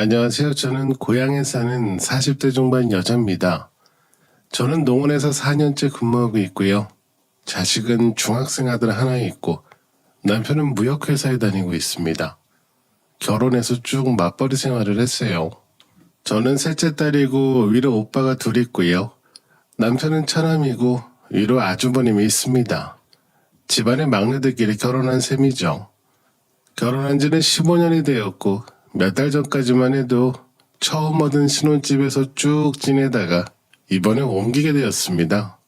안녕하세요. 저는 고향에 사는 40대 중반 여자입니다. 저는 농원에서 4년째 근무하고 있고요. 자식은 중학생 아들 하나 있고 남편은 무역회사에 다니고 있습니다. 결혼해서 쭉 맞벌이 생활을 했어요. 저는 셋째 딸이고 위로 오빠가 둘 있고요. 남편은 차남이고 위로 아주버님이 있습니다. 집안의 막내들끼리 결혼한 셈이죠. 결혼한 지는 15년이 되었고 몇 달 전까지만 해도 처음 얻은 신혼집에서 쭉 지내다가 이번에 옮기게 되었습니다.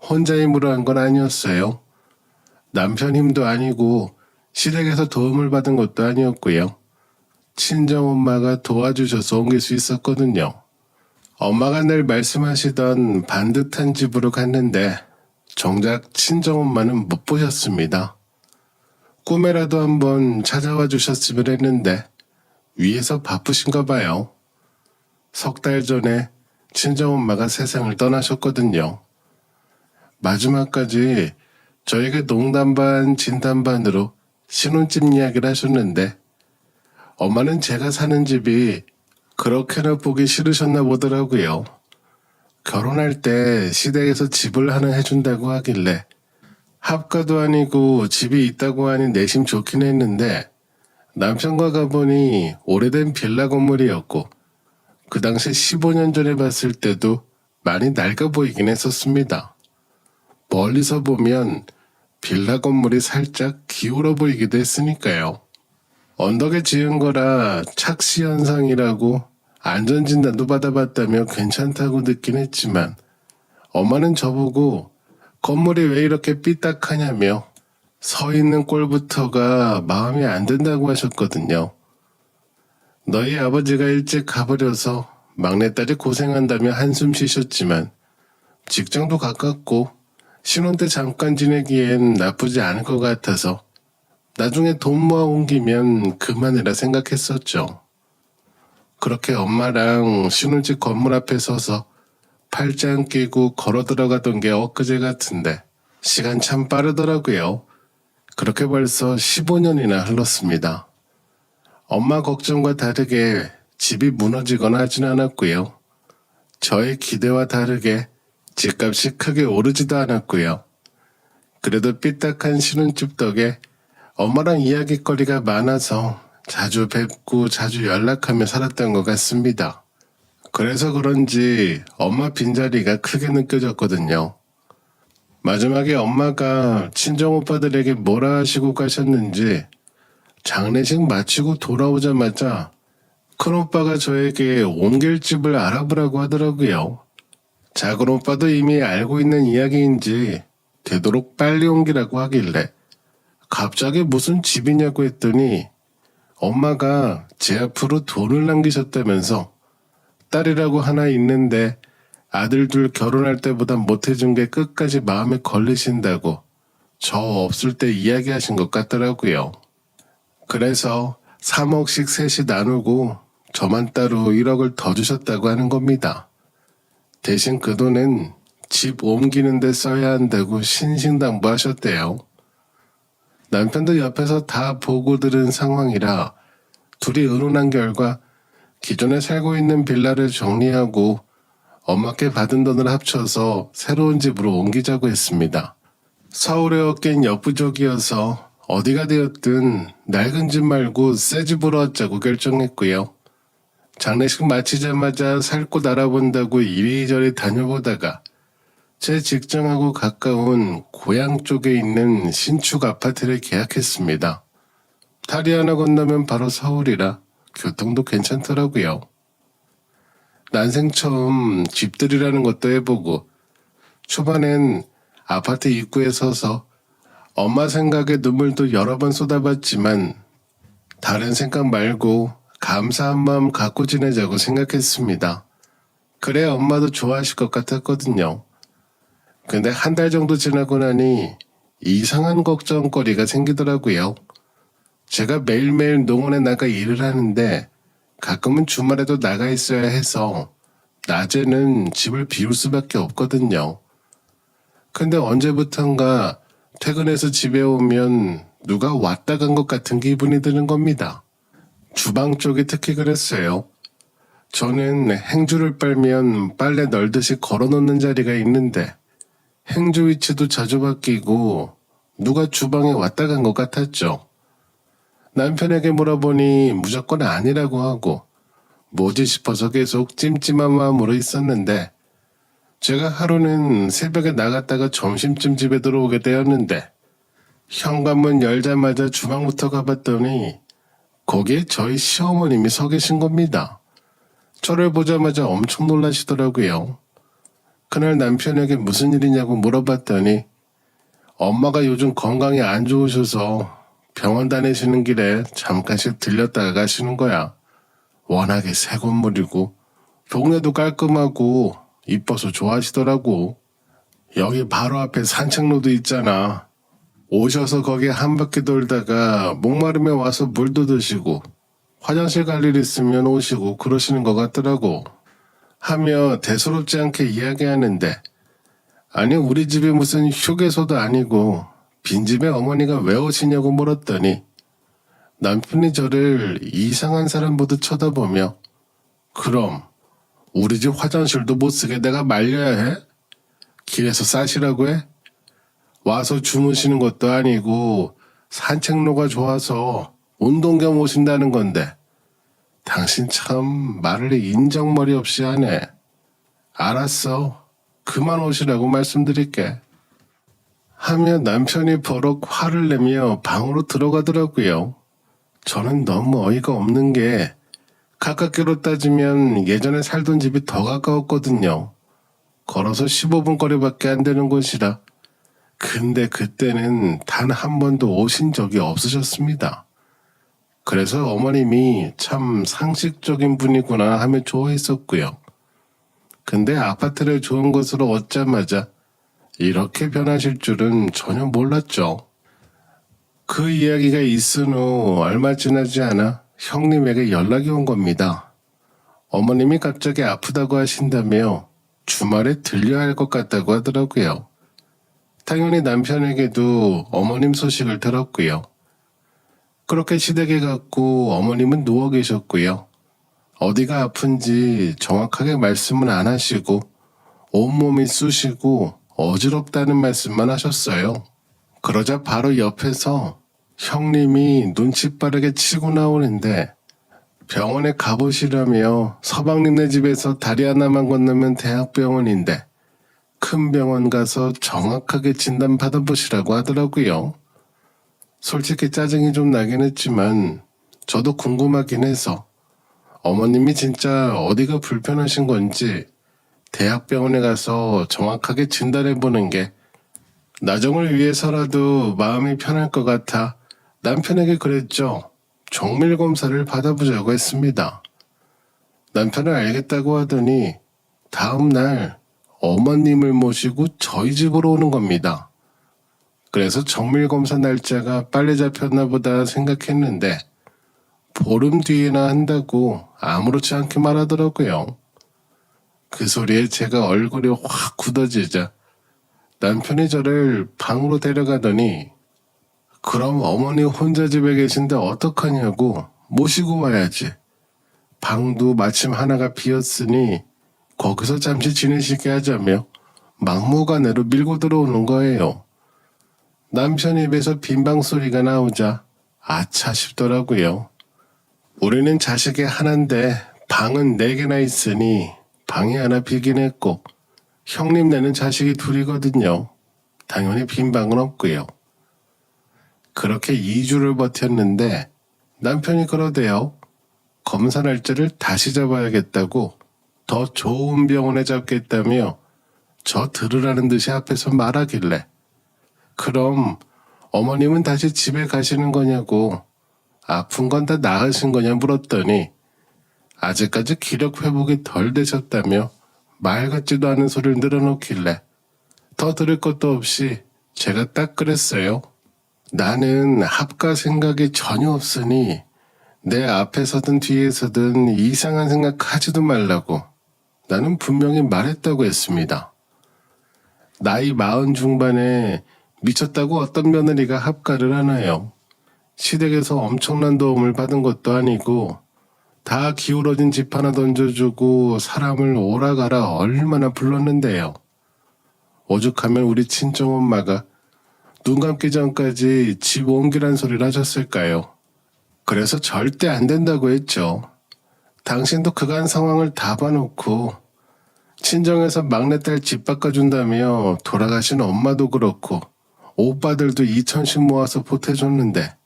혼자 힘으로 한 건 아니었어요. 남편 힘도 아니고 시댁에서 도움을 받은 것도 아니었고요. 친정 엄마가 도와주셔서 옮길 수 있었거든요. 엄마가 늘 말씀하시던 반듯한 집으로 갔는데 정작 친정 엄마는 못 보셨습니다. 꿈에라도 한번 찾아와 주셨으면 했는데 위에서 바쁘신가 봐요. 석 달 전에 친정엄마가 세상을 떠나셨거든요. 마지막까지 저에게 농담 반 진담 반으로 신혼집 이야기를 하셨는데 엄마는 제가 사는 집이 그렇게나 보기 싫으셨나 보더라고요. 결혼할 때 시댁에서 집을 하나 해준다고 하길래 합가도 아니고 집이 있다고 하니 내심 좋긴 했는데 남편과 가보니 오래된 빌라 건물이었고 그 당시 15년 전에 봤을 때도 많이 낡아 보이긴 했었습니다. 멀리서 보면 빌라 건물이 살짝 기울어 보이기도 했으니까요. 언덕에 지은 거라 착시 현상이라고 안전 진단도 받아봤다며 괜찮다고 듣긴 했지만 엄마는 저보고 건물이 왜 이렇게 삐딱하냐며 서 있는 꼴부터가 마음에 안 든다고 하셨거든요. 너희 아버지가 일찍 가버려서 막내딸이 고생한다며 한숨 쉬셨지만 직장도 가깝고 신혼 때 잠깐 지내기엔 나쁘지 않을 것 같아서 나중에 돈 모아 옮기면 그만이라 생각했었죠. 그렇게 엄마랑 신혼집 건물 앞에 서서 팔짱 끼고 걸어 들어가던 게 엊그제 같은데 시간 참 빠르더라고요. 그렇게 벌써 15년이나 흘렀습니다. 엄마 걱정과 다르게 집이 무너지거나 하진 않았고요. 저의 기대와 다르게 집값이 크게 오르지도 않았고요. 그래도 삐딱한 신혼집 덕에 엄마랑 이야기거리가 많아서 자주 뵙고 자주 연락하며 살았던 것 같습니다. 그래서 그런지 엄마 빈자리가 크게 느껴졌거든요. 마지막에 엄마가 친정 오빠들에게 뭐라 하시고 가셨는지 장례식 마치고 돌아오자마자 큰 오빠가 저에게 옮길 집을 알아보라고 하더라고요. 작은 오빠도 이미 알고 있는 이야기인지 되도록 빨리 옮기라고 하길래 갑자기 무슨 집이냐고 했더니 엄마가 제 앞으로 돈을 남기셨다면서 딸이라고 하나 있는데 아들 둘 결혼할 때보다 못해준 게 끝까지 마음에 걸리신다고 저 없을 때 이야기하신 것 같더라고요. 그래서 3억씩 셋이 나누고 저만 따로 1억을 더 주셨다고 하는 겁니다. 대신 그 돈은 집 옮기는 데 써야 한다고 신신당부하셨대요. 남편도 옆에서 다 보고 들은 상황이라 둘이 의논한 결과 기존에 살고 있는 빌라를 정리하고 엄마께 받은 돈을 합쳐서 새로운 집으로 옮기자고 했습니다. 서울에 얻긴 역부족이어서 어디가 되었든 낡은 집 말고 새 집으로 얻자고 결정했고요. 장례식 마치자마자 살곳 알아본다고 이리저리 다녀보다가 제 직장하고 가까운 고향 쪽에 있는 신축 아파트를 계약했습니다. 다리 하나 건너면 바로 서울이라 교통도 괜찮더라고요. 난생 처음 집들이라는 것도 해보고 초반엔 아파트 입구에 서서 엄마 생각에 눈물도 여러 번 쏟아봤지만 다른 생각 말고 감사한 마음 갖고 지내자고 생각했습니다. 그래 엄마도 좋아하실 것 같았거든요. 근데 한 달 정도 지나고 나니 이상한 걱정거리가 생기더라고요. 제가 매일매일 농원에 나가 일을 하는데 가끔은 주말에도 나가 있어야 해서 낮에는 집을 비울 수밖에 없거든요. 근데 언제부턴가 퇴근해서 집에 오면 누가 왔다 간 것 같은 기분이 드는 겁니다. 주방 쪽이 특히 그랬어요. 저는 행주를 빨면 빨래 널듯이 걸어놓는 자리가 있는데 행주 위치도 자주 바뀌고 누가 주방에 왔다 간 것 같았죠. 남편에게 물어보니 무조건 아니라고 하고 뭐지 싶어서 계속 찜찜한 마음으로 있었는데 제가 하루는 새벽에 나갔다가 점심쯤 집에 들어오게 되었는데 현관문 열자마자 주방부터 가봤더니 거기에 저희 시어머님이 서 계신 겁니다. 저를 보자마자 엄청 놀라시더라고요. 그날 남편에게 무슨 일이냐고 물어봤더니 엄마가 요즘 건강이 안 좋으셔서 병원 다니시는 길에 잠깐씩 들렸다가 가시는 거야. 워낙에 새 건물이고 동네도 깔끔하고 이뻐서 좋아하시더라고. 여기 바로 앞에 산책로도 있잖아. 오셔서 거기 한 바퀴 돌다가 목마름에 와서 물도 드시고 화장실 갈 일 있으면 오시고 그러시는 것 같더라고. 하며 대수롭지 않게 이야기하는데 아니 우리 집이 무슨 휴게소도 아니고 빈집에 어머니가 왜 오시냐고 물었더니 남편이 저를 이상한 사람 보듯 쳐다보며 그럼 우리 집 화장실도 못 쓰게 내가 말려야 해? 길에서 싸시라고 해? 와서 주무시는 것도 아니고 산책로가 좋아서 운동 겸 오신다는 건데 당신 참 말을 인정머리 없이 하네. 알았어. 그만 오시라고 말씀드릴게. 하며 남편이 버럭 화를 내며 방으로 들어가더라고요. 저는 너무 어이가 없는 게 가깝게로 따지면 예전에 살던 집이 더 가까웠거든요. 걸어서 15분 거리밖에 안 되는 곳이라. 근데 그때는 단 한 번도 오신 적이 없으셨습니다. 그래서 어머님이 참 상식적인 분이구나 하며 좋아했었고요. 근데 아파트를 좋은 곳으로 얻자마자 이렇게 변하실 줄은 전혀 몰랐죠. 그 이야기가 있은 후 얼마 지나지 않아 형님에게 연락이 온 겁니다. 어머님이 갑자기 아프다고 하신다며 주말에 들려야 할 것 같다고 하더라고요. 당연히 남편에게도 어머님 소식을 들었고요. 그렇게 시댁에 갔고 어머님은 누워 계셨고요. 어디가 아픈지 정확하게 말씀은 안 하시고 온몸이 쑤시고 어지럽다는 말씀만 하셨어요. 그러자 바로 옆에서 형님이 눈치 빠르게 치고 나오는데 병원에 가보시라며 서방님네 집에서 다리 하나만 건너면 대학병원인데 큰 병원 가서 정확하게 진단 받아보시라고 하더라고요. 솔직히 짜증이 좀 나긴 했지만 저도 궁금하긴 해서 어머님이 진짜 어디가 불편하신 건지 대학병원에 가서 정확하게 진단해 보는 게 나정을 위해서라도 마음이 편할 것 같아 남편에게 그랬죠. 정밀 검사를 받아보자고 했습니다. 남편은 알겠다고 하더니 다음 날 어머님을 모시고 저희 집으로 오는 겁니다. 그래서 정밀 검사 날짜가 빨리 잡혔나 보다 생각했는데 보름 뒤에나 한다고 아무렇지 않게 말하더라고요. 그 소리에 제가 얼굴이 확 굳어지자 남편이 저를 방으로 데려가더니 그럼 어머니 혼자 집에 계신데 어떡하냐고 모시고 와야지. 방도 마침 하나가 비었으니 거기서 잠시 지내시게 하자며 막무가내로 밀고 들어오는 거예요. 남편 입에서 빈방 소리가 나오자 아차 싶더라고요. 우리는 자식이 하나인데 방은 네 개나 있으니 방이 하나 비긴 했고 형님 네는 자식이 둘이거든요. 당연히 빈 방은 없고요. 그렇게 2주를 버텼는데 남편이 그러대요. 검사 날짜를 다시 잡아야겠다고 더 좋은 병원에 잡겠다며 저 들으라는 듯이 앞에서 말하길래 그럼 어머님은 다시 집에 가시는 거냐고 아픈 건 다 나으신 거냐 물었더니 아직까지 기력 회복이 덜 되셨다며 말 같지도 않은 소리를 늘어놓길래 더 들을 것도 없이 제가 딱 그랬어요. 나는 합가 생각이 전혀 없으니 내 앞에서든 뒤에서든 이상한 생각 하지도 말라고 나는 분명히 말했다고 했습니다. 나이 마흔 중반에 미쳤다고 어떤 며느리가 합가를 하나요? 시댁에서 엄청난 도움을 받은 것도 아니고 다 기울어진 집 하나 던져주고 사람을 오라가라 얼마나 불렀는데요. 오죽하면 우리 친정엄마가 눈 감기 전까지 집 옮기란 소리를 하셨을까요? 그래서 절대 안 된다고 했죠. 당신도 그간 상황을 다 봐놓고 친정에서 막내딸 집 바꿔준다며 돌아가신 엄마도 그렇고 오빠들도 2천씩 모아서 보태줬는데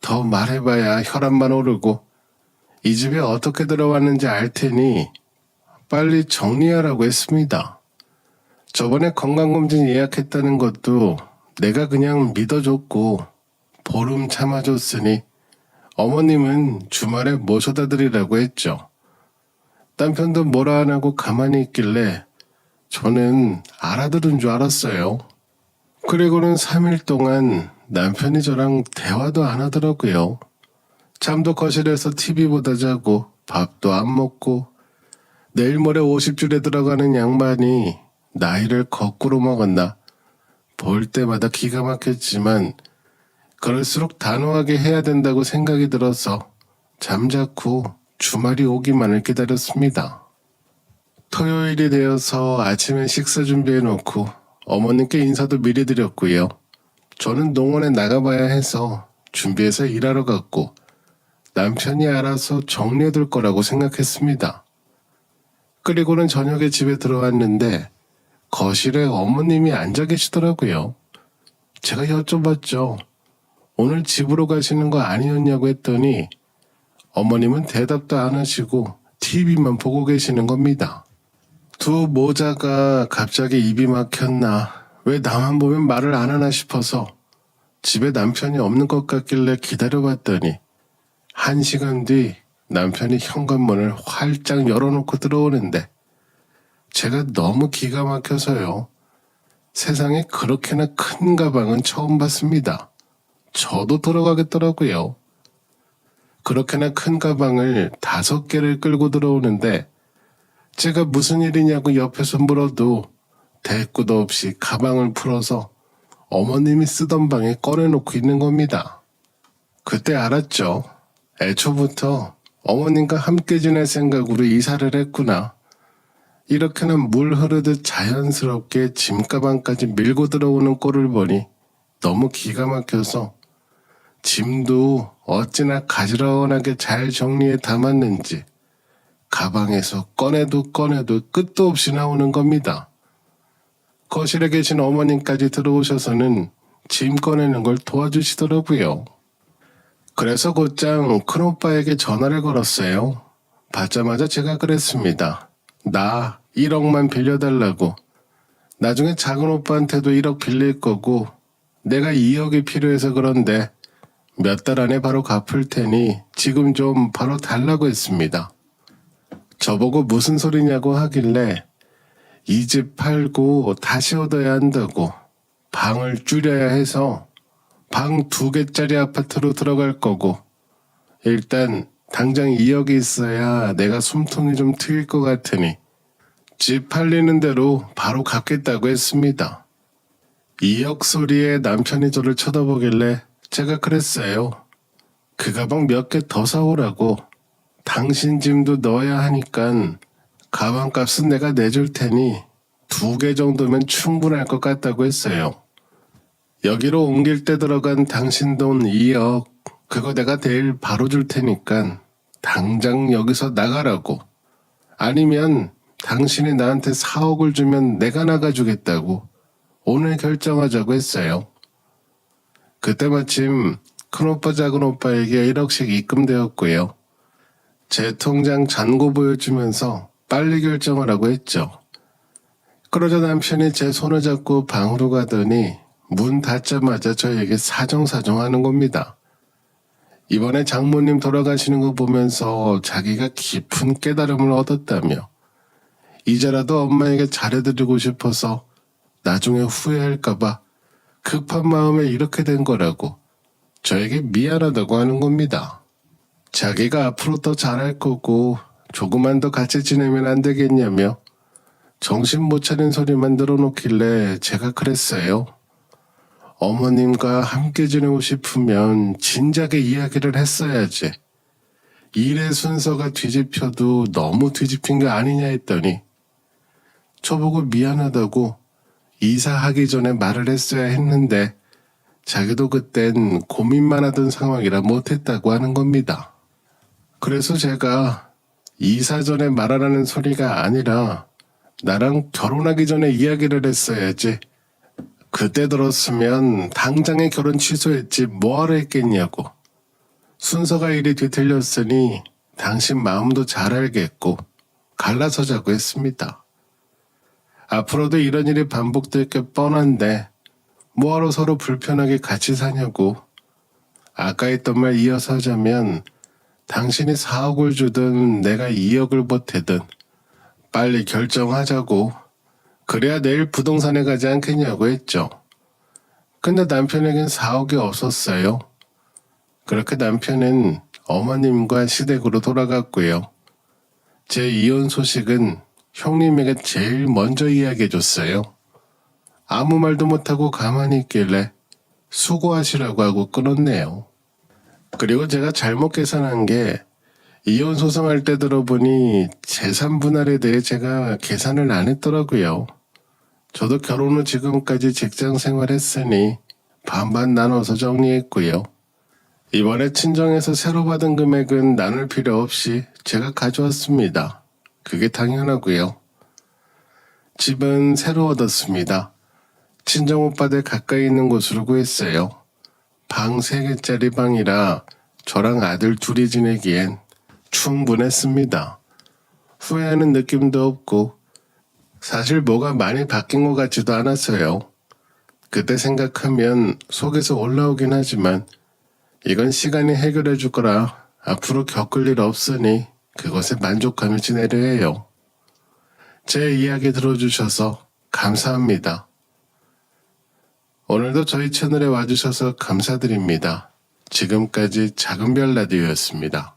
더 말해봐야 혈압만 오르고 이 집에 어떻게 들어왔는지 알 테니 빨리 정리하라고 했습니다. 저번에 건강검진 예약했다는 것도 내가 그냥 믿어줬고 보름 참아줬으니 어머님은 주말에 모셔다 드리라고 했죠. 남편도 뭐라 안 하고 가만히 있길래 저는 알아들은 줄 알았어요. 그리고는 3일 동안 남편이 저랑 대화도 안 하더라고요. 잠도 거실에서 TV보다 자고 밥도 안 먹고 내일 모레 50줄에 들어가는 양반이 나이를 거꾸로 먹었나 볼 때마다 기가 막혔지만 그럴수록 단호하게 해야 된다고 생각이 들어서 잠자코 주말이 오기만을 기다렸습니다. 토요일이 되어서 아침에 식사 준비해 놓고 어머님께 인사도 미리 드렸고요. 저는 농원에 나가봐야 해서 준비해서 일하러 갔고 남편이 알아서 정리해둘 거라고 생각했습니다. 그리고는 저녁에 집에 들어왔는데 거실에 어머님이 앉아 계시더라고요. 제가 여쭤봤죠. 오늘 집으로 가시는 거 아니었냐고 했더니 어머님은 대답도 안 하시고 TV만 보고 계시는 겁니다. 두 모자가 갑자기 입이 막혔나 왜 나만 보면 말을 안 하나 싶어서 집에 남편이 없는 것 같길래 기다려봤더니 한 시간 뒤 남편이 현관문을 활짝 열어놓고 들어오는데 제가 너무 기가 막혀서요. 세상에 그렇게나 큰 가방은 처음 봤습니다. 저도 들어가겠더라고요. 그렇게나 큰 가방을 다섯 개를 끌고 들어오는데 제가 무슨 일이냐고 옆에서 물어도 대꾸도 없이 가방을 풀어서 어머님이 쓰던 방에 꺼내놓고 있는 겁니다. 그때 알았죠. 애초부터 어머님과 함께 지낼 생각으로 이사를 했구나. 이렇게나 물 흐르듯 자연스럽게 짐가방까지 밀고 들어오는 꼴을 보니 너무 기가 막혀서 짐도 어찌나 가지런하게 잘 정리해 담았는지 가방에서 꺼내도 꺼내도 끝도 없이 나오는 겁니다. 거실에 계신 어머님까지 들어오셔서는 짐 꺼내는 걸 도와주시더라고요. 그래서 곧장 큰오빠에게 전화를 걸었어요. 받자마자 제가 그랬습니다. 나 1억만 빌려달라고. 나중에 작은 오빠한테도 1억 빌릴 거고 내가 2억이 필요해서 그런데 몇 달 안에 바로 갚을 테니 지금 좀 바로 달라고 했습니다. 저보고 무슨 소리냐고 하길래 이 집 팔고 다시 얻어야 한다고 방을 줄여야 해서 방 두 개짜리 아파트로 들어갈 거고 일단 당장 2억이 있어야 내가 숨통이 좀 트일 것 같으니 집 팔리는 대로 바로 갚겠다고 했습니다. 2억 소리에 남편이 저를 쳐다보길래 제가 그랬어요. 그 가방 몇 개 더 사오라고 당신 짐도 넣어야 하니깐 가방값은 내가 내줄 테니 두 개 정도면 충분할 것 같다고 했어요. 여기로 옮길 때 들어간 당신 돈 2억 그거 내가 내일 바로 줄 테니까 당장 여기서 나가라고 아니면 당신이 나한테 4억을 주면 내가 나가주겠다고 오늘 결정하자고 했어요. 그때 마침 큰오빠 작은오빠에게 1억씩 입금되었고요. 제 통장 잔고 보여주면서 빨리 결정하라고 했죠. 그러자 남편이 제 손을 잡고 방으로 가더니 문 닫자마자 저에게 사정사정 하는 겁니다. 이번에 장모님 돌아가시는 거 보면서 자기가 깊은 깨달음을 얻었다며 이제라도 엄마에게 잘해드리고 싶어서 나중에 후회할까봐 급한 마음에 이렇게 된 거라고 저에게 미안하다고 하는 겁니다. 자기가 앞으로 더 잘할 거고 조금만 더 같이 지내면 안 되겠냐며 정신 못 차린 소리만 들어놓길래 제가 그랬어요. 어머님과 함께 지내고 싶으면 진작에 이야기를 했어야지. 일의 순서가 뒤집혀도 너무 뒤집힌 거 아니냐 했더니 저보고 미안하다고 이사하기 전에 말을 했어야 했는데 자기도 그땐 고민만 하던 상황이라 못했다고 하는 겁니다. 그래서 제가 이사 전에 말하라는 소리가 아니라 나랑 결혼하기 전에 이야기를 했어야지. 그때 들었으면 당장에 결혼 취소했지 뭐하러 했겠냐고. 순서가 일이 뒤틀렸으니 당신 마음도 잘 알겠고 갈라서자고 했습니다. 앞으로도 이런 일이 반복될 게 뻔한데 뭐하러 서로 불편하게 같이 사냐고. 아까 했던 말 이어서 하자면 당신이 4억을 주든 내가 2억을 보태든 빨리 결정하자고. 그래야 내일 부동산에 가지 않겠냐고 했죠. 근데 남편에겐 4억이 없었어요. 그렇게 남편은 어머님과 시댁으로 돌아갔고요. 제 이혼 소식은 형님에게 제일 먼저 이야기해 줬어요. 아무 말도 못하고 가만히 있길래 수고하시라고 하고 끊었네요. 그리고 제가 잘못 계산한 게 이혼 소송할 때 들어보니 재산 분할에 대해 제가 계산을 안 했더라고요. 저도 결혼 후 지금까지 직장 생활했으니 반반 나눠서 정리했고요. 이번에 친정에서 새로 받은 금액은 나눌 필요 없이 제가 가져왔습니다. 그게 당연하고요. 집은 새로 얻었습니다. 친정 오빠들 가까이 있는 곳으로 구했어요. 방 3개짜리 방이라 저랑 아들 둘이 지내기엔 충분했습니다. 후회하는 느낌도 없고 사실 뭐가 많이 바뀐 것 같지도 않았어요. 그때 생각하면 속에서 올라오긴 하지만 이건 시간이 해결해 줄 거라 앞으로 겪을 일 없으니 그것에 만족하며 지내려 해요. 제 이야기 들어주셔서 감사합니다. 오늘도 저희 채널에 와주셔서 감사드립니다. 지금까지 작은 별 라디오였습니다.